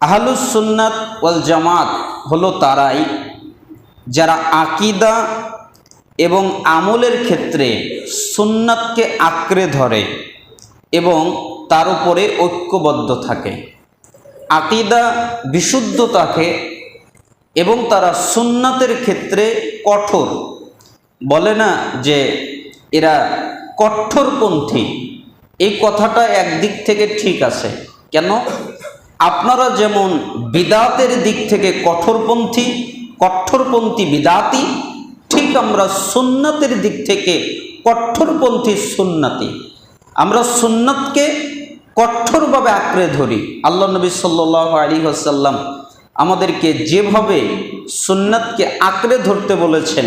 আহলুস সুন্নাত ওয়াল জামাত হলো তারাই যারা আকিদা এবং আমলের ক্ষেত্রে সুন্নাতকে আঁকড়ে ধরে এবং তার উপরে ঐক্যবদ্ধ থাকে। আকিদা বিশুদ্ধ থাকে এবং তারা সুন্নাতের ক্ষেত্রে কঠোর। বলে না যে এরা কঠোরপন্থী এই কথাটা একদিক থেকে ঠিক আছে। কেন? আপনারা যেমন বিদাতের দিক থেকে কঠোরপন্থী কঠোরপন্থী বিদাতি, ঠিক আমরা সুন্নাতের দিক থেকে কঠোরপন্থী সুন্নাতি। আমরা সুন্নাতকে কঠোরভাবে আঁকড়ে ধরি। আল্লাহ নবী সাল্লাহ আলী আসাল্লাম আমাদেরকে যেভাবে সুন্নাতকে আঁকড়ে ধরতে বলেছেন,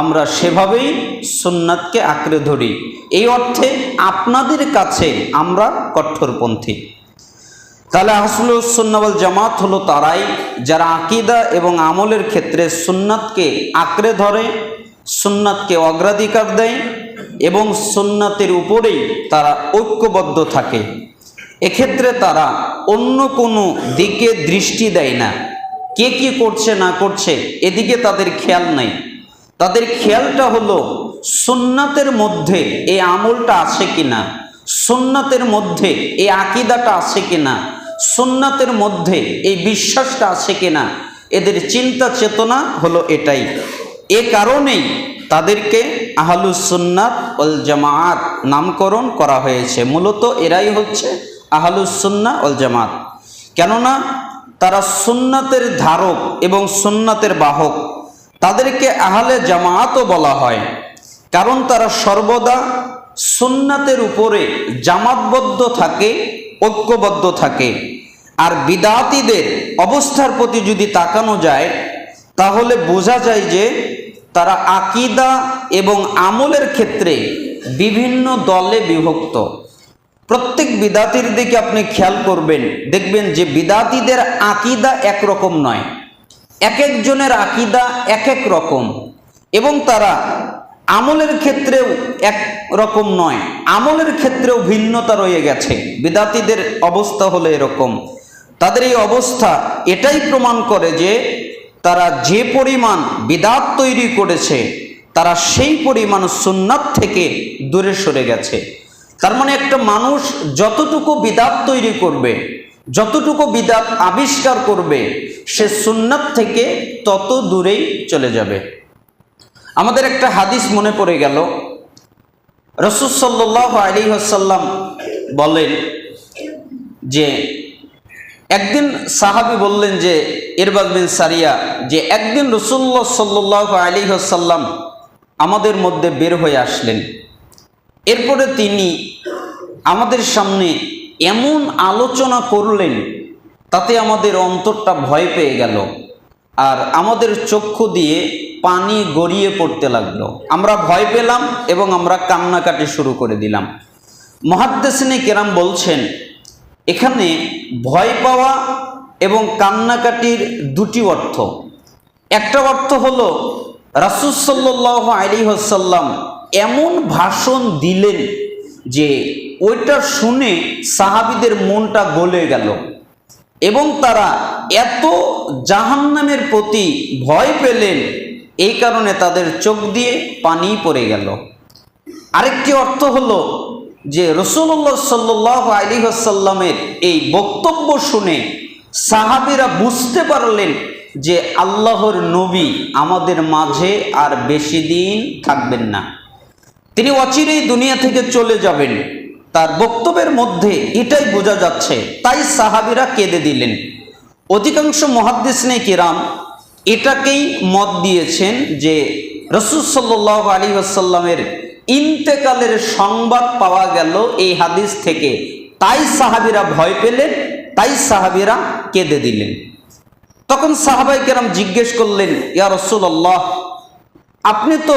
আমরা সেভাবেই সুন্নাতকে আঁকড়ে ধরি। এই অর্থে আপনাদের কাছে আমরা কঠোরপন্থী। তাহলে আসল সুন্নাবল জামাত হলো তারাই যারা আকিদা এবং আমলের ক্ষেত্রে সুন্নাতকে আঁকড়ে ধরে, সুন্নাতকে অগ্রাধিকার দেয় এবং সুন্নাতের উপরেই তারা ঐক্যবদ্ধ থাকে। এক্ষেত্রে তারা অন্য কোনো দিকে দৃষ্টি দেয় না। কে কি করছে, না করছে, এদিকে তাদের খেয়াল নেই। তাদের খেয়ালটা হলো সুন্নাতের মধ্যে এই আমলটা আছে কিনা, সুন্নাতের মধ্যে এই আকিদাটা আছে কিনা সুন্নাতের মধ্যে এই বিশ্বাসটা আছে কিনা, এদের চিন্তা চেতনা হলো এটাই। এ কারণেই তাদেরকে আহলুস সুন্নাত ওল জামাত নামকরণ করা হয়েছে। মূলত এরাই হচ্ছে আহলুস সুন্না ওল জামাত কেননা তারা সুন্নাতের ধারক এবং সুন্নাতের বাহক। তাদেরকে আহলে জামাতও বলা হয়। কারণ তারা সর্বদা সুন্নাতের উপরে জামাতবদ্ধ থাকে ঐক্যবদ্ধ থাকে। আর বিদাতিদের অবস্থার প্রতি যদি তাকানো যায়, তাহলে বোঝা যায় যে তারা আকিদা এবং আমলের ক্ষেত্রে বিভিন্ন দলে বিভক্ত। প্রত্যেক বিদাতির দিকে আপনি খেয়াল করবেন, দেখবেন যে বিদাতিদের আকিদা একরকম নয়। এক একজনের আকিদা এক এক রকম এবং তারা আমলের ক্ষেত্রেও এক রকম নয়, আমলের ক্ষেত্রেও ভিন্নতা রয়ে গেছে। বিদাতিদের অবস্থা হলো এরকম। তাদের এই অবস্থা এটাই প্রমাণ করে যে তারা যে পরিমাণ বিদাত তৈরি করেছে, তারা সেই পরিমাণ সুন্নাত থেকে দূরে সরে গেছে। তার মানে একটা মানুষ যতটুকু বিদাত তৈরি করবে, যতটুকু বিদাত আবিষ্কার করবে, সে সুন্নাত থেকে তত দূরেই চলে যাবে। আমাদের একটা হাদিস মনে পড়ে গেল। রসুল সাল্লাহ আলী আসাল্লাম বলেন যে, একদিন সাহাবি বললেন যে ইরবাদ বিন সারিয়া, যে একদিন রসুল্লাহ সাল্লাহ আলী আসাল্লাম আমাদের মধ্যে বের হয়ে আসলেন। এরপরে তিনি আমাদের সামনে এমন আলোচনা করলেন, তাতে আমাদের অন্তরটা ভয় পেয়ে গেল। আর আমাদের চক্ষু দিয়ে পানি গড়িয়ে পড়তে লাগল। আমরা ভয় পেলাম এবং আমরা কান্নাকাটি শুরু করে দিলাম। মহাদ্দেশিনী কেরাম বলছেন, এখানে ভয় পাওয়া এবং কান্নাকাটির দুটি অর্থ। একটা অর্থ হলো রাসুসাল্লাহ আলী হাসাল্লাম এমন ভাষণ দিলেন যে ওইটা শুনে সাহাবিদের মনটা গলে গেল এবং তারা এত জাহান্নামের প্রতি ভয় পেলেন এই কারণে তাদের চোখ দিয়ে পানি পড়ে গেল। আরেকটি অর্থ হলো যে রসুল্লাহ সাল্লাহ আলী আসাল্লামের এই বক্তব্য শুনে সাহাবিরা বুঝতে পারলেন যে আল্লাহর নবী আমাদের মাঝে আর বেশি দিন থাকবেন না। তিনি অচিরেই দুনিয়া থেকে চলে যাবেন। তার বক্তব্যের মধ্যে এটাই বোঝা যাচ্ছে, তাই সাহাবিরা কেঁদে দিলেন। অধিকাংশ মহাদ্দেশনে কিরাম এটাকেই মত দিয়েছেন যে রসুল সাল্লাহ আলী আসাল্লামের ইন্তেকালের সংবাদ পাওয়া গেল এই হাদিস থেকে। তাই সাহাবিরা ভয় পেলেন, তাই সাহাবিরা কেঁদে দিলেন। তখন সাহাবাই কেরাম জিজ্ঞেস করলেন, ইয়া রসুল্লাহ আপনি তো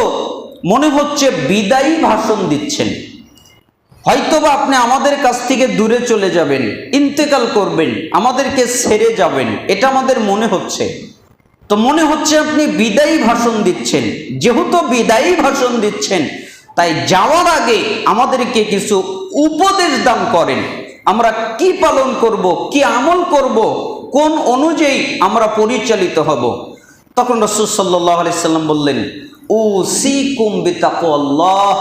মনে হচ্ছে বিদায়ী ভাষণ দিচ্ছেন। হয়তোবা আপনি আমাদের কাছ থেকে দূরে চলে যাবেন, ইন্তেকাল করবেন, আমাদেরকে ছেড়ে যাবেন, এটা আমাদের মনে হচ্ছে। তো মনে হচ্ছে আপনি বিদায়ী ভাষণ দিচ্ছেন। যেহেতু বিদায়ী ভাষণ দিচ্ছেন, তাই যাওয়ার আগে আমাদেরকে কিছু উপদেশ দান করেন। আমরা কি পালন করব, কি আমল করব, কোন অনুযায়ী আমরা পরিচালিত হব। তখন রসুল সাল্লাহ সাল্লাম বললেন ও সি কুম্বিতাক আল্লাহ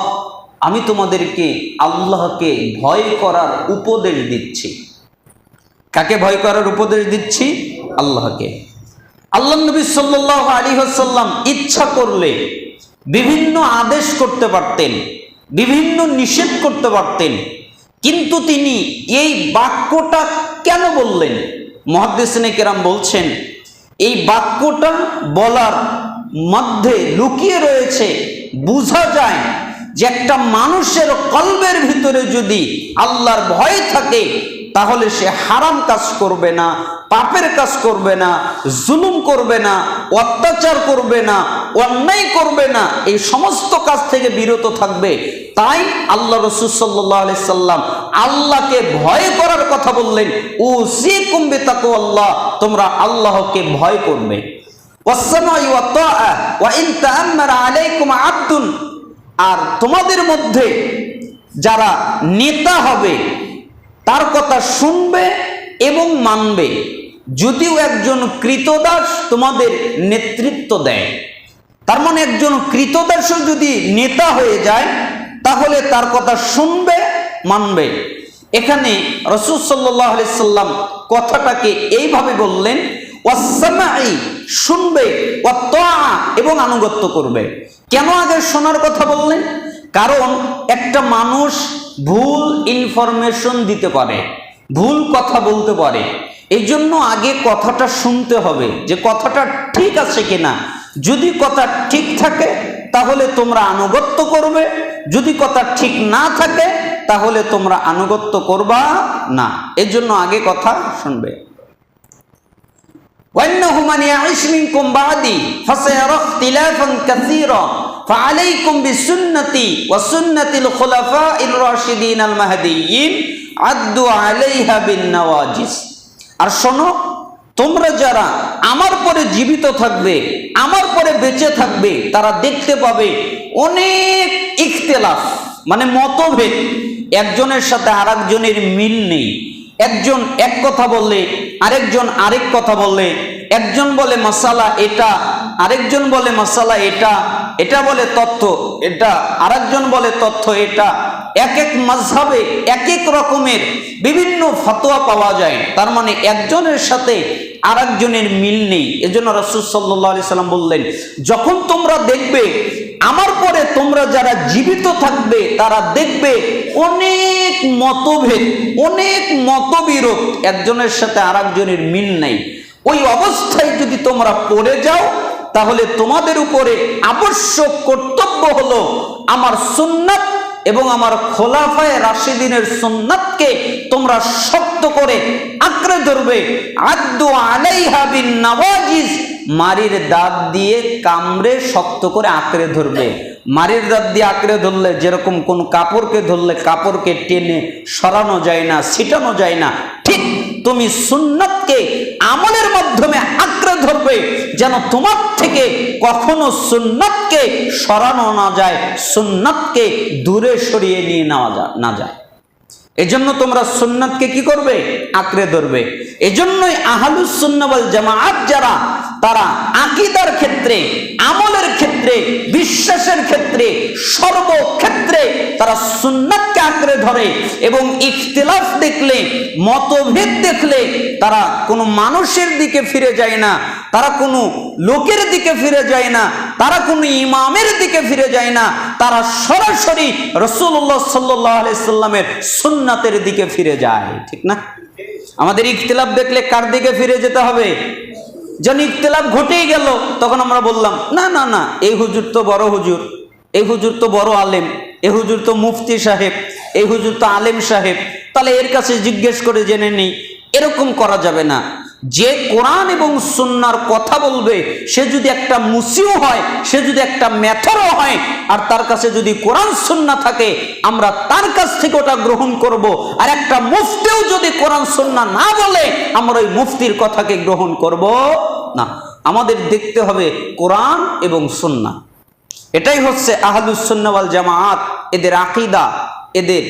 আমি তোমাদেরকে আল্লাহকে ভয় করার উপদেশ দিচ্ছি। কাকে ভয় করার উপদেশ দিচ্ছি? আল্লাহকে। আল্লাহ নবী সাল্লাহ আলী হাসাল্লাম ইচ্ছা করলে বিভিন্ন আদেশ করতে পারতেন, বিভিন্ন নিষেধ করতে পারতেন, কিন্তু তিনি এই বাক্যটা কেন বললেন? মহাদ্দেশনে কেরাম বলছেন, এই বাক্যটা বলার মধ্যে লুকিয়ে রয়েছে, বোঝা যায় যে একটা মানুষের কল্পের ভিতরে যদি আল্লাহর ভয় থাকে তাহলে সে হারাম কাজ করবে না, পাপের কাজ করবে না, জুলুম করবে না, অত্যাচার করবে না, অন্যায় করবে না, এই সমস্ত কাজ থেকে বিরত থাকবে। তাই আল্লাহ রসুল সাল্লাহ সাল্লাম আল্লাহকে ভয় করার কথা বললেন ও সে কমবে তাকে আল্লাহ তোমরা আল্লাহকে ভয় করবে। আর তোমাদের মধ্যে যারা নেতা হবে তার কথা শুনবে এবং মানবে। যদিও একজন কৃতদাস তোমাদের নেতৃত্ব দেয়। তার মানে একজন কৃতদাসও যদি নেতা হয়ে যায়, তাহলে তার কথা শুনবে, মানবে। এখানে রসুল সাল্লাহ সাল্লাম কথাটাকে এইভাবে বললেন ওয়াসামাই শুনবে এবং আনুগত্য করবে। কেন আগে শোনার কথা বললেন? কারণ একটা মানুষ ভুল ইনফরমেশন দিতে পারে, ভুল কথা বলতে পারে। এই জন্য আগে কথাটা শুনতে হবে যে কথাটা ঠিক আছে কিনা। যদি কথা ঠিক থাকে, তাহলে তোমরা আনুগত্য করবে। যদি কথা ঠিক না থাকে, তাহলে তোমরা আনুগত্য করবা না। এর জন্য আগে কথা শুনবে। وإنه من يعش منكم بعدي فسيرى اختلافا كثيرا فعليكم بسنتي وسنة الخلفاء الراشدين المهديين عدوا عليها بالنواجس আর শোনো তোমরা যারা আমার পরে জীবিত থাকবে আমার পরে বেঁচে থাকবে তারা দেখতে পাবে অনেক ইখতলাফ মানে মতভেদ একজনের সাথে আরেকজনের মিল নেই একজন এক কথা বললে, আরেকজন আরেক কথা বললে, একজন বলে মশালা এটা, আরেকজন বলে মশালা এটা এটা বলে তথ্য এটা, আরেকজন বলে তথ্য এটা এক এক মাঝহাবে এক এক রকমের বিভিন্ন ফতোয়া পাওয়া যায়। তার মানে একজনের সাথে আরেকজনের মিল নেই। এজন্য রসুল সাল্লাহ সাল্লাম বললেন, যখন তোমরা দেখবে, আমার পরে তোমরা যারা জীবিত থাকবে, তারা দেখবে অনেক মতভেদ, অনেক মতবিরোধ, একজনের সাথে আরেকজনের মিল নেই। ওই অবস্থায় যদি তোমরা পড়ে যাও, তাহলে তোমাদের উপরে আবশ্যক কর্তব্য হলো আমার সুন্নাত এবং আমার খোলাফায় রাশিদিনের সুন্নাতকে তোমরা শক্ত করে আঁকড়ে ধরবে। আদ্দু আলাইহাবিন নওয়াজিজ। মারির দাঁত দিয়ে কামড়ে শক্ত করে আঁকড়ে ধরবে। মারির দাঁত দিয়ে আঁকড়ে ধরলে যেরকম কোন কাপড়কে ধরলে কাপড়কে টেনে সরানো যায় না, ছিটানো যায় না তুমি সুন্নাতকে আমলের মাধ্যমে আঁকড়ে ধরবে, যেন তোমার থেকে কখনো সুন্নাতকে সরানো না যায়, সুন্নাতকে দূরে সরিয়ে নিয়ে নেওয়া না যায়। এজন্য তোমরা সুন্নাতকে কি করবে? আঁকড়ে ধরবে। এজন্যই আহালুস সুন্নাবল জামাআত যারা, তারা আকিদার ক্ষেত্রে আমলের ক্ষেত্রে, বিশ্বাসের ক্ষেত্রে, সর্বক্ষেত্রে তারা সুন্নাতকে আঁকড়ে ধরে এবং ইখতিলাফ দেখলে, মতভেদ দেখলে তারা কোনো মানুষের দিকে ফিরে যায় না, তারা কোনো লোকের দিকে ফিরে যায় না, তারা কোনো ইমামের দিকে ফিরে যায় না, তারা সরাসরি রসুল্লাহ সাল্লাহ আলাইসাল্লামের সুন্নাতের দিকে ফিরে যায়, ঠিক না? আমাদের ইখতিলাফ দেখলে কার দিকে ফিরে যেতে হবে? যেন ইখতিলাফ ঘটেই গেল, তখন আমরা বললাম, না না না, এই হুজুর তো বড় হুজুর, এই হুজুর তো বড় আলেম, এই হুজুর তো মুফতি সাহেব, এই হুজুর তো আলেম সাহেব, তাহলে এর কাছে জিজ্ঞেস করে জেনে নেই, এরকম করা যাবে না। যে কোরআন এবং সুন্নার কথা বলবে, সে যদি একটা মুসিও হয়, সে যদি একটা ম্যাথরও হয়, আর তার কাছে যদি কোরআন, সুন্না থাকে, আমরা তার কাছ থেকে ওটা গ্রহণ করব, আর একটা মুফতিও যদি কোরআন, সুন্না না বলে, আমরা ওই মুফতির কথাকে গ্রহণ করব। না, আমাদের দেখতে হবে কোরআন এবং সুন্না এটাই হচ্ছে আহলুসন্নাওয়াল জামাআত, এদের আকিদা, এদের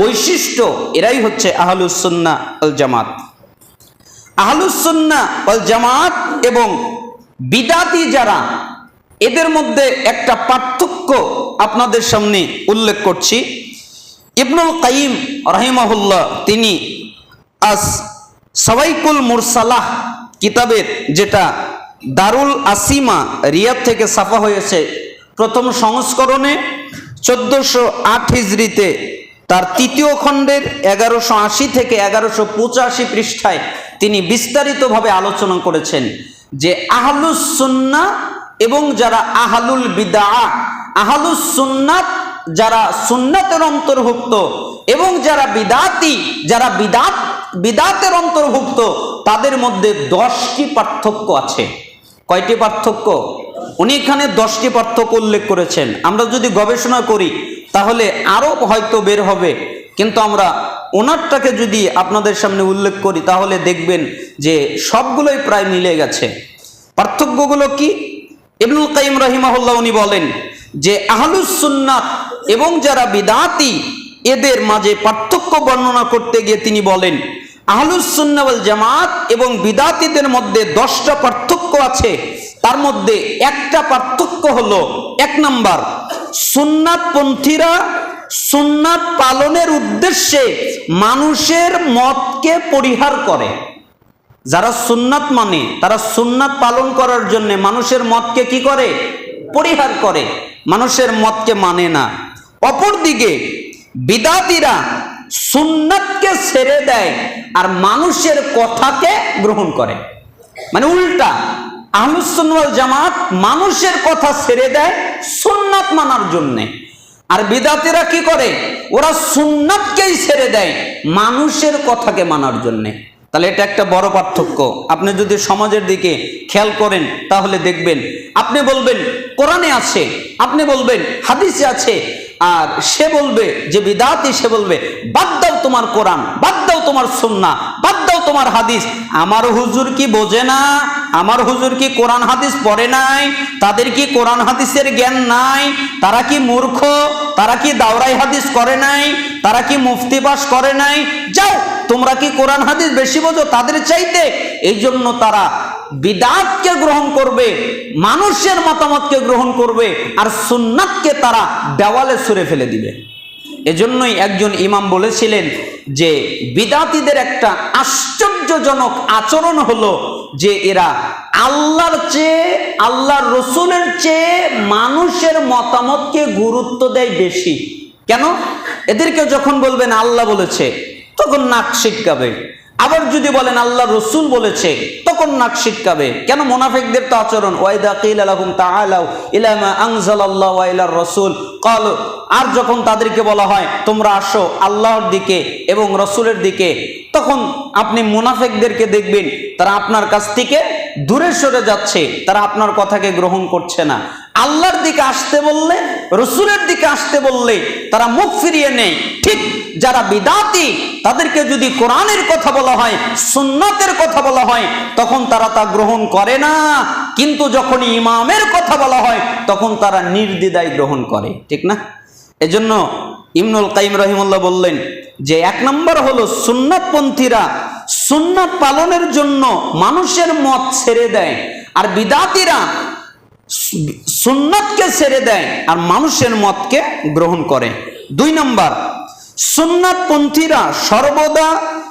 বৈশিষ্ট্য, এরাই হচ্ছে আহলুসন্না আল জামাত আহলুসুন্না ওয়াল জামাত এবং বিদাতি যারা, এদের মধ্যে একটা পার্থক্য আপনাদের সামনে উল্লেখ করছি। ইবনুল কাইম রাহিমাহুল্লাহ তিনি আস সবাইকুল মুরসালাহ কিতাবের যেটা দারুল আসিমা রিয়াদ থেকে সাফা হয়েছে, প্রথম সংস্করণে চোদ্দোশো আট হিজড়িতে তার তৃতীয় খণ্ডের এগারোশো আশি থেকে এগারোশো পঁচাশি পৃষ্ঠায় তিনি বিস্তারিতভাবে আলোচনা করেছেন যে আহলুস সুন্না এবং যারা আহালুল বিদা আহালুস সুন্নাত যারা সুন্নাতের অন্তর্ভুক্ত এবং যারা বিদাতি, যারা বিদাত বিদাতের অন্তর্ভুক্ত, তাদের মধ্যে দশটি পার্থক্য আছে। কয়টি পার্থক্য? উনি এখানে দশটি পার্থক্য উল্লেখ করেছেন। আমরা যদি গবেষণা করি, তাহলে আরও হয়তো বের হবে। কিন্তু আমরা ওনারটাকে যদি আপনাদের সামনে উল্লেখ করি, তাহলে দেখবেন যে সবগুলোই প্রায় মিলে গেছে। পার্থক্যগুলো কি? ইবনুল কাইম রহিমাহুল্লাহ উনি বলেন যে, আহলুস সুন্নাত এবং যারা বিদাতি, এদের মাঝে পার্থক্য বর্ণনা করতে গিয়ে তিনি বলেন আহলুস সুন্নাওয়াল জামাত এবং বিদাতিদের মধ্যে দশটা পার্থক্য আছে। তার মধ্যে একটা পার্থক্য হলো, এক নাম্বার, সুন্নাতপন্থীরা সুন্নাত পালনের উদ্দেশ্যে মানুষের মতকে পরিহার করে। যারা সুন্নাত মানে তারা সুন্নাত পালন করার জন্য মানুষের মতকে কি করে? পরিহার করে। মানুষের মতকে মানে না। অপরদিকে, বিদাতিরা সুন্নাতকে ছেড়ে দেয় আর মানুষের কথাকে গ্রহণ করে। মানে উল্টা আহলুসুন্নাল জামাত মানুষের কথা ছেড়ে দেয় সুন্নাত মানার জন্যে। আর বিদাতিরা কি করে? ওরা সুন্নাতকেই ছেড়ে দেয় মানুষের কথাকে মানার জন্যে। তাহলে এটা একটা বড় পার্থক্য। আপনি যদি সমাজের দিকে খেয়াল করেন, তাহলে দেখবেন, আপনি বলবেন, কোরআনে আছে, আপনি বলবেন, হাদিসে আছে আর সে বলবে, যে বিদাতি, সে বলবে, বাদ দাও তোমার কোরআন, বাদ দাও তোমার সুন্না বাদ দাও তোমার হাদিস। আমার হুজুর কি বোঝে না? আমার হুজুর কি কোরআন হাদিস পড়ে নাই? তাদের কি কোরআন হাদিসের জ্ঞান নাই? তারা কি মূর্খ? তারা কি দাওরাই হাদিস করে নাই? তারা কি মুফতি পাস করে নাই? যাও, তোমরা কি কোরআন হাদিস বেশি বোঝো তাদের চাইতে? এই জন্য তারা বিদাতকে গ্রহণ করবে, মানুষের মতামতকে গ্রহণ করবে, আর সুন্নাতকে তারা দেওয়ালে সরে ফেলে দিবে। এজন্যই একজন ইমাম বলেছিলেন যে, বিদাতিদের একটা আশ্চর্যজনক আচরণ হলো যে, এরা আল্লাহর চেয়ে, আল্লাহর রসুলের চেয়ে মানুষের মতামতকে গুরুত্ব দেয় বেশি। কেন? এদেরকে যখন বলবেন, আল্লাহ বলেছে, তখন নাক ছিটকাবে। আবার যদি বলেন আল্লাহ রসুল বলেছে, তখন নাক ছিটকাবে কেন মোনাফেকদের তো আচরণ? কিল রাসূল। ক্বাল, আর যখন তাদেরকে বলা হয়, তোমরা আসো আল্লাহর দিকে এবং রসুলের দিকে, তখন আপনি মুনাফেকদেরকে দেখবেন, তারা আপনার কাছ থেকে দূরে সরে যাচ্ছে, তারা আপনার কথাকে গ্রহণ করছে না। আল্লাহর দিকে আসতে বললে, রসুলের দিকে আসতে বললে তারা মুখ ফিরিয়ে নেয়। ঠিক যারা বিদাতি, তাদেরকে যদি কোরআনের কথা বলা হয়, সুন্নতের কথা বলা হয়, তখন তারা তা গ্রহণ করে না। কিন্তু যখন ইমামের কথা বলা হয়, তখন তারা নির্দ্বিধায় গ্রহণ করে। ঠিক না? এজন্য ইমনুল কাইম রহিমুল্লাহ বললেন যে, এক নম্বর হলো সুন্নাতপন্থীরা সুন্নাত পালনের জন্য মানুষের মত ছেড়ে দেয়। আর বিদাতিরা সুন্নাতকে ছেড়ে দেয় আর মানুষের মতকে গ্রহণ করে। দুই নম্বর, সুন্নাতপন্থীরা সর্বদা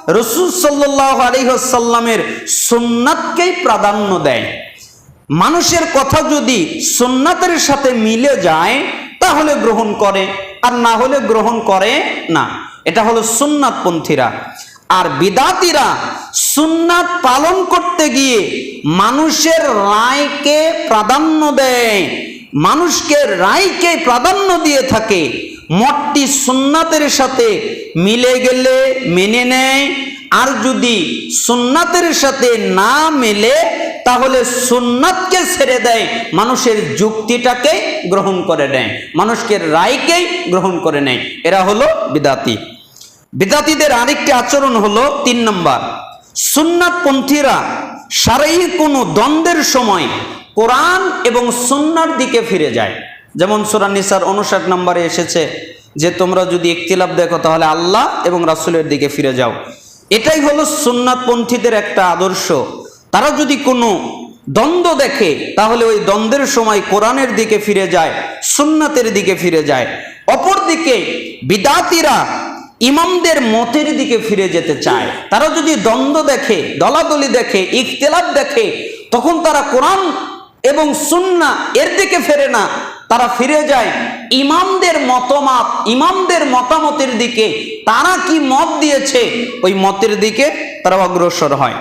রসুল সাল্লাহ আলিহাসাল্লামের সুন্নাতকেই প্রাধান্য দেয়। মানুষের কথা যদি সুন্নাতের সাথে মিলে যায়, তাহলে গ্রহণ করে, আর না হলে গ্রহণ করে না। এটা হলো সুন্নাতপন্থীরা। আর বিদাতিরা সুন্নাত পালন করতে গিয়ে মানুষের রায়কে প্রাধান্য দেয়। মানুষকে রায়কে প্রাধান্য দিয়ে থাকে। মঠটি সুন্নাতের সাথে মিলে গেলে মেনে নেয়। আর যদি সুন্নাতের সাথে না মেলে, তাহলে সুন্নাতকে ছেড়ে দেয়। মানুষের যুক্তিটাকে গ্রহণ করে নেয়। মানুষকে রায়কেই গ্রহণ করে নেয়। এরা হলো বিদাতি। বিদাতিদের আরেকটি আচরণ হলো তিন নম্বর। সুন্নাতপন্থীরা সারাই কোনো দ্বন্দ্বের সময় কোরআন এবং সুন্নার দিকে ফিরে যায়। যেমন সুরান নিসার উনষাট নম্বরে এসেছে যে, তোমরা যদি ইখতিলাফ দেখো তাহলে আল্লাহ এবং রাসুলের দিকে ফিরে যাও। এটাই হলো সুন্নাতপন্থীদের একটা আদর্শ। তারা যদি কোনো দ্বন্দ্ব দেখে, তাহলে ওই দ্বন্দ্বের সময় কোরআনের দিকে ফিরে যায়, সুন্নাতের দিকে ফিরে যায়। অপরদিকে বিদাতিরা ইমামদের মতের দিকে ফিরে যেতে চায়। তারা যদি দ্বন্দ্ব দেখে, দলাদলি দেখে, ইখতলাফ দেখে, তখন তারা কোরআন এবং সুন্না এর দিকে ফেরে না। তারা ফিরে যায় ইমামদের মতমাত ইমামদের মতামতের দিকে। তারা কি মত দিয়েছে? ওই মতের দিকে তারা অগ্রসর হয়।